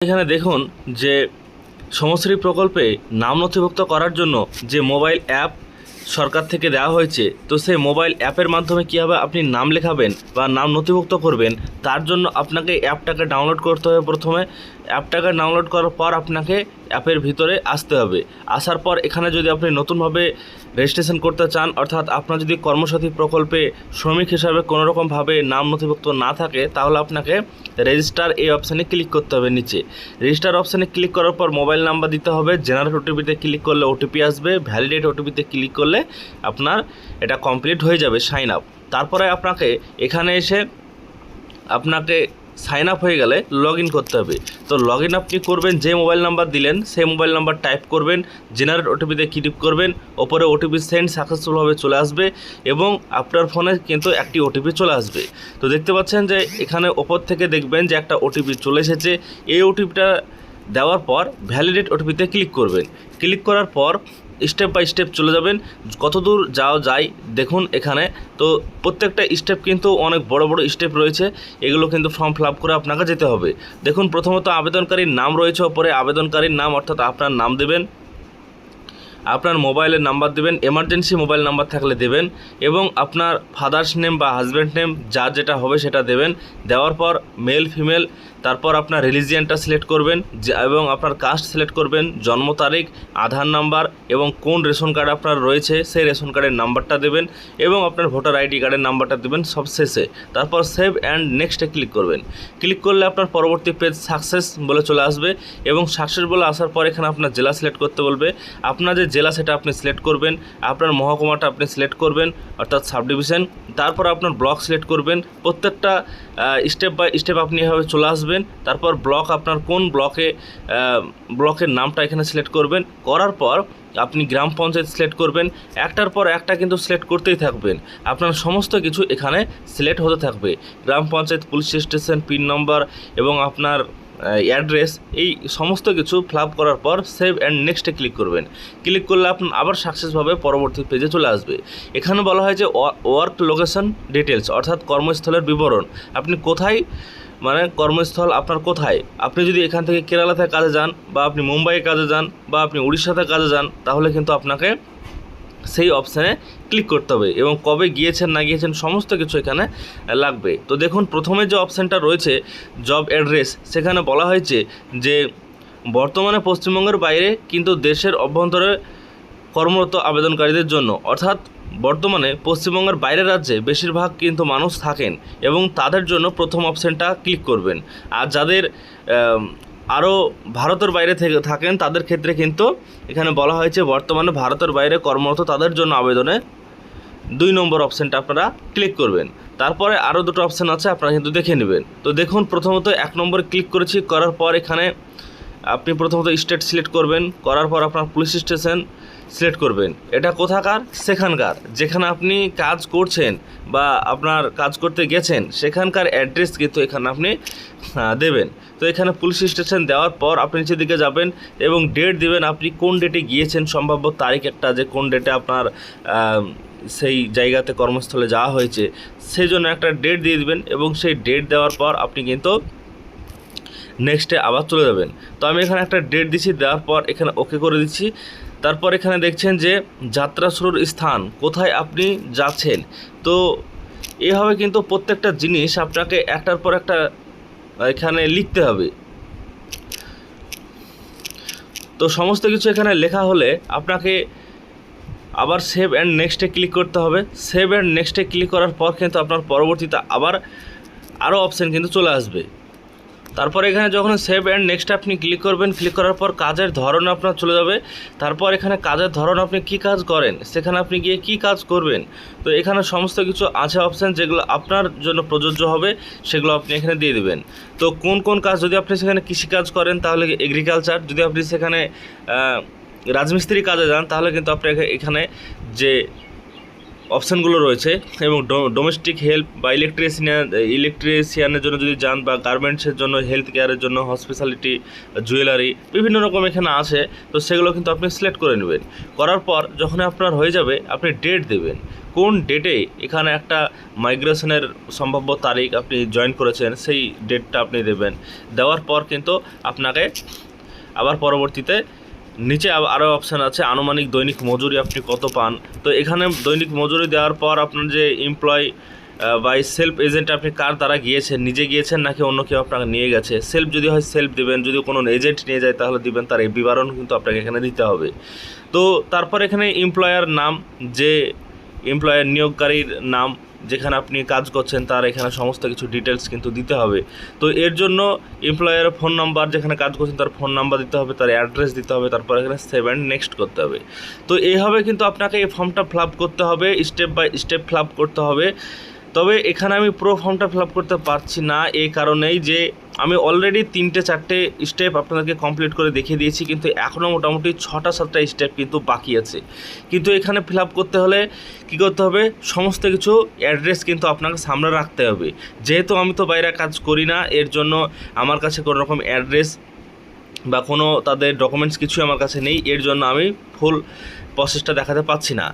এখানে দেখুন যে সমশ্রী প্রকল্পে নাম নথিভুক্ত করার জন্য যে মোবাইল অ্যাপ সরকার থেকে দেওয়া হয়েছে, তো সেই মোবাইল অ্যাপের মাধ্যমে কীভাবে আপনি নাম লেখাবেন বা নাম নথিভুক্ত করবেন, তার জন্য আপনাকে অ্যাপটাকে ডাউনলোড করতে হবে প্রথমে। অ্যাপটাকে ডাউনলোড করার পর আপনাকে অ্যাপের ভিতরে আসতে হবে। আসার পর এখানে যদি আপনি নতুনভাবে রেজিস্ট্রেশন করতে চান, অর্থাৎ আপনার যদি কর্মসাথী প্রকল্পে শ্রমিক হিসাবে কোনোরকমভাবে নাম নথিভুক্ত না থাকে, তাহলে আপনাকে রেজিস্টার এই অপশানে ক্লিক করতে হবে নিচে। রেজিস্টার অপশানে ক্লিক করার পর মোবাইল নাম্বার দিতে হবে জেনারেট ওটিপিতে ক্লিক করলে ওটিপি আসবে ভ্যালিডেট ওটিপিতে ক্লিক করলে আপনার এটা কমপ্লিট হয়ে যাবে সাইন আপ তারপরে আপনাকে এখানে এসে আপনাকে সাইন আপ হয়ে গেলে লগ করতে হবে। তো লগ আপনি করবেন, যে মোবাইল নাম্বার দিলেন, সেই মোবাইল নাম্বার টাইপ করবেন জেনারেট ওটিপিতে ক্লিক করবেন, ওপরে ওটিপি সেন্ড সাকসেসফুলভাবে চলে আসবে এবং আপনার ফোনে কিন্তু একটি ওটিপি চলে আসবে। তো দেখতে পাচ্ছেন যে এখানে ওপর থেকে দেখবেন যে একটা ওটিপি চলে এসেছে। এই ওটিপিটা দেওয়ার পর ভ্যালিডেট ওটিপিতে ক্লিক করবেন। ক্লিক করার পর স্টেপ বাই স্টেপ চলে যাবেন। কতদূর যাওয়া যায় দেখুন এখানে। তো প্রত্যেকটা স্টেপ কিন্তু অনেক বড় বড় স্টেপ রয়েছে। এগুলো কিন্তু ফর্ম ফিল করে আপনাকে যেতে হবে। দেখুন, প্রথমত আবেদনকারীর নাম রয়েছে, ওপরে আবেদনকারীর নাম, অর্থাৎ আপনার নাম দেবেন। আপনার মোবাইলের নাম্বার দেবেন এমার্জেন্সি মোবাইল নাম্বার থাকলে দেবেন এবং আপনার ফাদার্স নেম বা হাজব্যান্ড নেম যা যেটা হবে সেটা দেবেন। দেওয়ার পর মেল ফিমেল তারপর আপনার রিলিজিয়ানটা সিলেক্ট করবেন এবং আপনার কাস্ট সিলেক্ট করবেন, জন্ম তারিখ, আধার নাম্বার এবং কোন রেশন কার্ড আপনার রয়েছে, সেই রেশন কার্ডের নাম্বারটা দেবেন এবং আপনার ভোটার আইডি কার্ডের নাম্বারটা দেবেন সব শেষে। তারপর সেভ অ্যান্ড নেক্সটে ক্লিক করবেন। ক্লিক করলে আপনার পরবর্তী পেজ সাকসেস বলে চলে আসবে এবং সাকসেস বলে আসার পর এখানে আপনার জেলা সিলেক্ট করতে বলবে। আপনার যে জেলা সেটা আপনি সিলেক্ট করবেন, আপনার মহকুমাটা আপনি সিলেক্ট করবেন, অর্থাৎ সাব ডিভিশন তারপর আপনার ব্লক সিলেক্ট করবেন। প্রত্যেকটা স্টেপ বাই স্টেপ আপনি এভাবে চলে আসবেন তারপর ব্লক আপনার কোন ব্লকে ব্লকের নামটা এখানে সিলেক্ট করবেন। করার পর আপনি গ্রাম পঞ্চায়েত সিলেক্ট করবেন। একটার পর একটা কিন্তু সিলেক্ট করতেই থাকবেন। আপনার সমস্ত কিছু এখানে সিলেক্ট হতে থাকবে। গ্রাম পঞ্চায়েত পুলিশ স্টেশন পিন নম্বর এবং আপনার অ্যাড্রেস এই সমস্ত কিছু ফিল আপ করার পর সেভ অ্যান্ড নেক্সটে ক্লিক করবেন। ক্লিক করলে আপনার আবার সাকসেসভাবে পরবর্তী পেজে চলে আসবে। এখানে বলা হয় যে ওয়ার্ক লোকেশন ডিটেলস অর্থাৎ কর্মস্থলের বিবরণ। আপনি কোথায় মানে কর্মস্থল আপনার কোথায়? আপনি যদি এখান থেকে কেরালাতে কাজে যান, বা আপনি মুম্বাইয়ে কাজে যান, বা আপনি উড়িষ্যাতে কাজে যান, তাহলে কিন্তু আপনাকে সেই অপশানে ক্লিক করতে হবে। এবং কবে গিয়েছেন, না গিয়েছেন, সমস্ত কিছু এখানে লাগবে। তো দেখুন, প্রথমে যে অপশানটা রয়েছে জব অ্যাড্রেস সেখানে বলা হয়েছে যে, বর্তমানে পশ্চিমবঙ্গের বাইরে কিন্তু দেশের অভ্যন্তরে কর্মরত আবেদনকারীদের জন্য, অর্থাৎ বর্তমানে পশ্চিমবঙ্গের বাইরের রাজ্যে বেশিরভাগ কিন্তু মানুষ থাকেন এবং তাদের জন্য প্রথম অপশানটা ক্লিক করবেন। আর যাদের আরও ভারতের বাইরে থেকে থাকেন, তাদের ক্ষেত্রে কিন্তু এখানে বলা হয়েছে বর্তমানে ভারতের বাইরে কর্মরত তাদের জন্য আবেদনে দুই নম্বর অপশানটা আপনারা ক্লিক করবেন। তারপরে আরও দুটো অপশান আছে, আপনারা কিন্তু দেখে নেবেন। তো দেখুন, প্রথমত এক নম্বরে ক্লিক করেছি, করার পর এখানে আপনি প্রথমত স্টেট সিলেক্ট করবেন। করার পর আপনার পুলিশ স্টেশন সিলেক্ট করবেন। এটা কোথাকার? সেখানকার। যেখানে আপনি কাজ করছেন বা আপনার কাজ করতে গেছেন, সেখানকার অ্যাড্রেস কিন্তু এখানে আপনি দেবেন। তো এখানে পুলিশ স্টেশন দেওয়ার পর আপনি নিচের দিকে যাবেন এবং ডেট দিবেন আপনি কোন ডেটে গিয়েছেন, সম্ভাব্য তারিখ একটা, যে কোন ডেটে আপনার সেই জায়গাতে কর্মস্থলে যাওয়া হয়েছে সেই জন্য একটা ডেট দিয়ে দিবেন এবং সেই ডেট দেওয়ার পর আপনি কিন্তু নেক্সটে আবার চলে যাবেন। তো আমি এখানে একটা ডেট দিচ্ছি দেওয়ার পর এখানে ওকে করে দিচ্ছি। তারপর এখানে দেখছেন যে যাত্রা শুরুর স্থান, কোথায় আপনি যাচ্ছেন? তো এভাবে কিন্তু প্রত্যেকটা জিনিস আপনাকে একটার পর একটা এখানে লিখতে হবে। তো সমস্ত কিছু এখানে লেখা হলে আপনাকে আবার সেভ অ্যান্ড নেক্সটে ক্লিক করতে হবে। সেভ অ্যান্ড নেক্সটে ক্লিক করার পর কিন্তু আপনার পরবর্তীতে আবার আরও অপশান কিন্তু চলে আসবে। তারপর এখানে যখন সেভ অ্যান্ড নেক্সট আপনি ক্লিক করবেন ক্লিক করার পর কাজের ধরন আপনার চলে যাবে। তারপর এখানে কাজের ধরন আপনি কি কাজ করেন, সেখানে আপনি গিয়ে কি কাজ করবেন? তো এখানে সমস্ত কিছু আছে অপশান যেগুলো আপনার জন্য প্রযোজ্য হবে, সেগুলো আপনি এখানে দিয়ে দেবেন। তো কোন কোন কাজ যদি আপনি সেখানে কৃষিকাজ করেন, তাহলে এগ্রিকালচার যদি আপনি সেখানে রাজমিস্ত্রি কাজে যান, তাহলে কিন্তু আপনি এখানে যে অপশানগুলো রয়েছে এবং ডোমেস্টিক হেল্প বা ইলেকট্রিশিয়ান ইলেকট্রিশিয়ানের জন্য যদি যান বা গার্মেন্টসের জন্য হেলথ কেয়ারের জন্য হসপিটালিটি জুয়েলারি বিভিন্ন রকম এখানে আছে তো সেগুলো কিন্তু আপনি সিলেক্ট করে নেবেন। করার পর যখন আপনার হয়ে যাবে, আপনি ডেট দেবেন। কোন ডেটে এখানে একটা মাইগ্রেশনের সম্ভাব্য তারিখ আপনি জয়েন করেছেন, সেই ডেটটা আপনি দেবেন। দেওয়ার পর কিন্তু আপনাকে আবার পরবর্তীতে নিচে আরও অপশান আছে, আনুমানিক দৈনিক মজুরি আপনি কত পান? তো এখানে দৈনিক মজুরি দেওয়ার পর আপনার যে এমপ্লয় বা সেলফ এজেন্ট আপনি কার দ্বারা গিয়েছেন, নিজে গিয়েছেন নাকি অন্য কেউ আপনাকে নিয়ে গেছে? সেলফ যদি হয় সেলফ দেবেন, যদি কোনো এজেন্ট নিয়ে যায় তাহলে দিবেন, তার এই বিবরণ কিন্তু আপনাকে এখানে দিতে হবে। তো তারপর এখানে এমপ্লয়ার নাম, যে এমপ্লয়ার নিয়োগকারীর নাম যেখানে আপনি কাজ করছেন, তার এখানে সমস্ত কিছু ডিটেলস কিন্তু দিতে হবে। তো এর জন্য এমপ্লয়ারের ফোন নাম্বার যেখানে কাজ করছেন, তার ফোন নাম্বার দিতে হবে, তার অ্যাড্রেস দিতে হবে, তারপর এখানে সেভেন নেক্সট করতে হবে। তো এইভাবে কিন্তু আপনাকে এই ফর্মটা ফিল করতে হবে স্টেপ বাই স্টেপ ফিল করতে হবে। তবে এখানে আমি পুরো ফর্মটা ফিল করতে পারছি না, এই কারণেই যে আমি অলরেডি তিনটে, চারটে স্টেপ আপনাদেরকে কমপ্লিট করে দেখিয়ে দিয়েছি, কিন্তু এখনও মোটামুটি ছটা, সাতটা স্টেপ কিন্তু বাকি আছে। কিন্তু এখানে ফিল করতে হলে কী করতে হবে? সমস্ত কিছু অ্যাড্রেস কিন্তু আপনাকে সামনে রাখতে হবে। যেহেতু আমি তো বাইরে কাজ করি না, এর জন্য আমার কাছে কোনো রকম অ্যাড্রেস বা কোনো তাদের ডকুমেন্টস কিছু আমার কাছে নেই, এর জন্য আমি ফুল প্রসেসটা দেখাতে পাচ্ছি না।